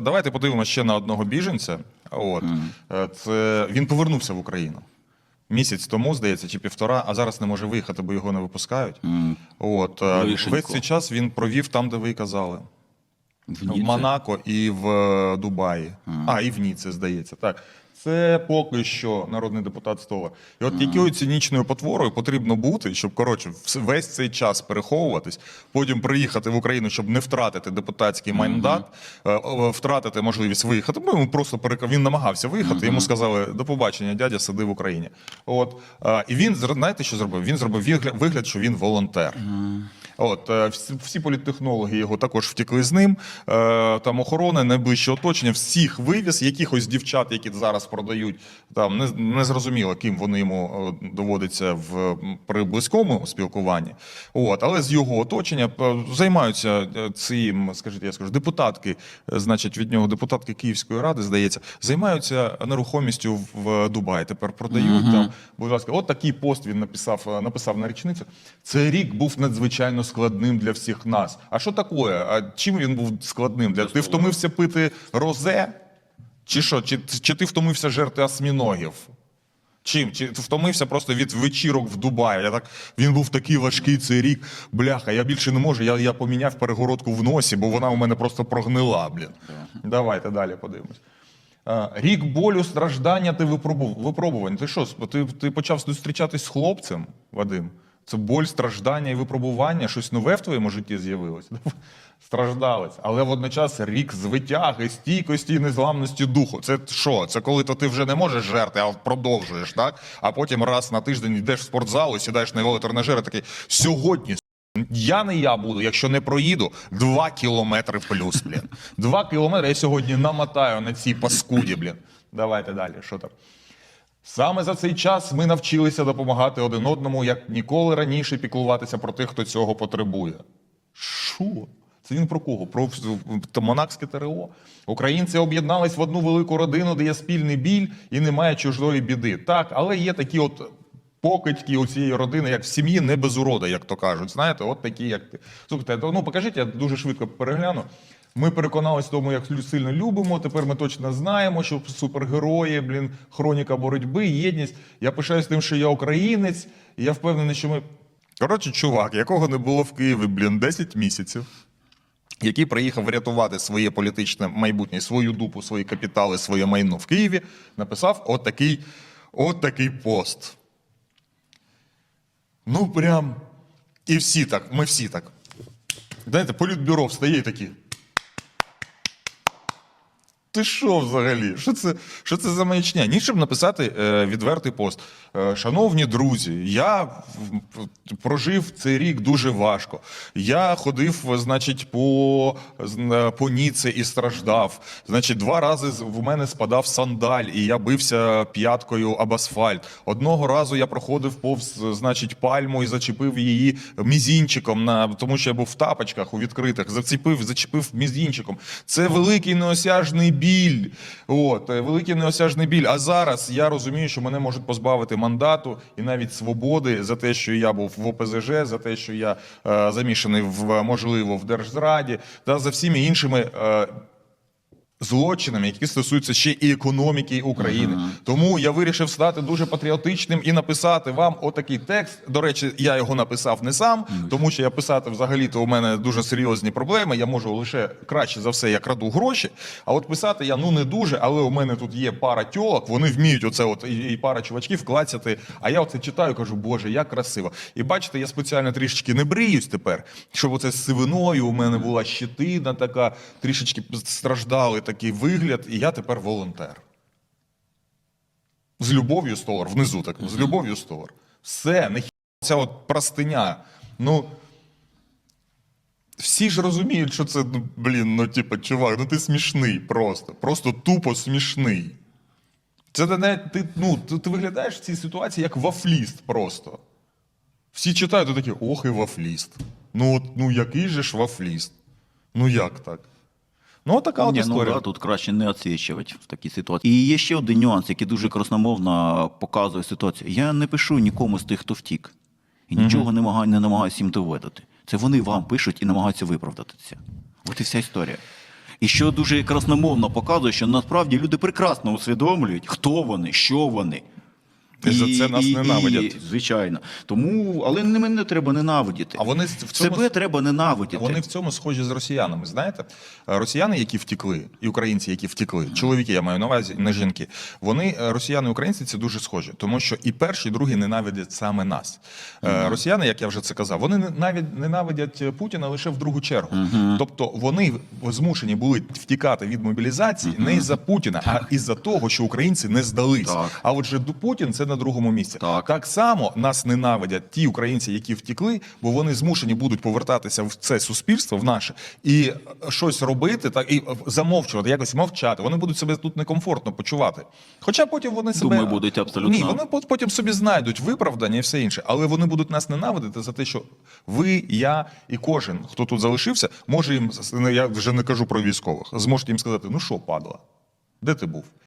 Давайте подивимося ще на одного біженця. От mm. це він повернувся в Україну місяць тому, здається, чи півтора, а зараз не може виїхати, бо його не випускають. От е, Лишенько. весь цей час він провів там, де ви і казали. В В Монако і в Дубаї, Дубаї. А, і в Ніці, здається. Так. Це поки що народний депутат Стола. І от якою цинічною потворою потрібно бути, щоб коротше весь цей час переховуватись, потім приїхати в Україну, щоб не втратити депутатський мандат, е, втратити можливість виїхати. Бо йому просто перека... він намагався виїхати. Йому сказали до побачення, дядя, сиди в Україні. От е, і він знаєте, що зробив? Він зробив вигляд, що він волонтер. От е, всі, всі політтехнологи його також втекли з ним. Е, Там охорона, найближче оточення, всіх вивіз, якихось дівчат, які зараз продають. Там не, не зрозуміло, ким вони йому е, доводиться в при близькому спілкуванні. От, але з його оточення займаються цим, скажіть, я скажу, депутатки, значить, від нього депутатки Київської ради, здається, займаються нерухомістю в- Дубаї. Тепер продають там. Будь ласка, от такий пост він написав, написав на річницю. Цей рік був надзвичайно складним для всіх нас. А що таке? А чим він був складним? Для ти втомився пити розе? Чи що? Чи, чи ти втомився жерти осьміногів? Чим? Чи втомився просто від вечірок в Дубаї? Я так, він був такий важкий цей рік. Бляха, я більше не можу. Я, я поміняв перегородку в носі, бо вона у мене просто прогнила, блін. Давайте далі подивимось. Рік болю, страждання випробу- випробувань. Ти що, ти, ти почав зустрічатись з хлопцем, Вадим? Це боль, страждання і випробування, щось нове в твоєму житті з'явилось. Страждалець. Але водночас рік звитяги, стійкості і незламності духу. Це що? Це коли то ти вже не можеш жерти, а продовжуєш, так? А потім раз на тиждень йдеш в спортзал і сідаєш на велотренажер і такий сьогодні. Я не я буду, якщо не проїду, два кілометри плюс, блін. Два кілометри я сьогодні намотаю на цій паскуді, блін. Давайте далі, що там. Саме за цей час ми навчилися допомагати один одному, як ніколи раніше піклуватися про тих, хто цього потребує. Що? Це він про кого? Про монакське ТРО. Українці об'єднались в одну велику родину, де є спільний біль і немає чужої біди. Так, але є такі от покидьки у цієї родини, як в сім'ї, не без урода, як то кажуть. Знаєте, от такі, як ти. Слухайте, ну покажіть, я дуже швидко перегляну. Ми переконались в тому, як сильно любимо. Тепер ми точно знаємо, що супергерої, блін, хроніка боротьби, єдність. Я пишаюсь тим, що я українець, і я впевнений, що ми. Коротше, чувак, якого не було в Києві, блін, 10 місяців який приїхав врятувати своє політичне майбутнє, свою дупу, свої капітали, своє майно в Києві, написав от такий, от такий пост. Ну, прям. І всі так, ми всі так. Знаєте, політбюро встає і такі. Ти що взагалі? Що це, що це за маячня? Ні, щоб написати е, відвертий пост. Е, Шановні друзі, я прожив цей рік дуже важко. Я ходив, значить, по, по Ніці і страждав. Значить, два рази в мене спадав сандаль, і я бився п'яткою об асфальт. Одного разу я проходив повз, значить, пальму і зачепив її мізінчиком, на, тому що я був в тапочках у відкритих. Зацепив, зачепив мізінчиком. Це великий неосяжний біль. От, е, великий неосяжний біль. А зараз я розумію, що мене можуть позбавити мандату і навіть свободи за те, що я був в ОПЗЖ, за те, що я е, замішаний в можливо в держзраді, та за всіми іншими. Е, Злочинами, які стосуються ще і економіки України, тому я вирішив стати дуже патріотичним і написати вам отакий текст. До речі, я його написав не сам, тому що я писати взагалі-то у мене дуже серйозні проблеми. Я можу лише краще за все, я краду гроші. А от писати я ну не дуже, але у мене тут є пара тьолок, вони вміють оце, от і, і пара чувачків клацяти. А я оце читаю, кажу, боже, як красиво. І бачите, я спеціально трішечки не бриюсь тепер, щоб оце з сивиною у мене була щетина така, трішечки страждали такий вигляд, і я тепер волонтер. З любов'ю столар, внизу так, з любов'ю столар. Все, не ця от простиня. Ну. Всі ж розуміють, що це, ну, блін, ну, типу, чувак, ну ти смішний просто. Просто тупо смішний. Це не- ти, ну, ти, ти виглядаєш в цій ситуації як вафліст просто. Всі читають і такі, ох, і вафліст. Ну, от, ну який же ж вафліст? Ну як так? Ну, така от Ні, ну, да, тут краще не оцінювати в такій ситуації. І є ще один нюанс, який дуже красномовно показує ситуацію. Я не пишу нікому з тих, хто втік. І нічого не, намагаю, не намагаюся їм доведати. Це вони вам пишуть і намагаються виправдати це. От і вся історія. І що дуже красномовно показує, що насправді люди прекрасно усвідомлюють, хто вони, що вони. І за це нас ненавидять. звичайно. Тому, але не мене треба ненавидіти. А вони в цьому Себе треба ненавидіти. Вони в цьому схожі з росіянами. Знаєте, Е, росіяни, які втікли, і українці, які втікли, чоловіки, я маю на увазі, не жінки. Вони е, росіяни і українці це дуже схожі, тому що і перші, і другі ненавидять саме нас. Е, Росіяни, як я вже це казав, вони навіть ненавидять Путіна лише в другу чергу. Тобто вони змушені були втікати від мобілізації не із-за Путіна, а із-за того, що українці не здались. Так. А отже, Путін це на другому місці. Так. Так само нас ненавидять ті українці, які втікли, бо вони змушені будуть повертатися в це суспільство, в наше, і щось робити, так і замовчувати, якось мовчати. Вони будуть себе тут некомфортно почувати. Хоча потім вони себе Думаю, будуть абсолютно. ні, вони потім собі знайдуть виправдання і все інше, але вони будуть нас ненавидити за те, що ви, я і кожен, хто тут залишився, може їм я вже не кажу про військових, зможете їм сказати: ну що, падла, де ти був?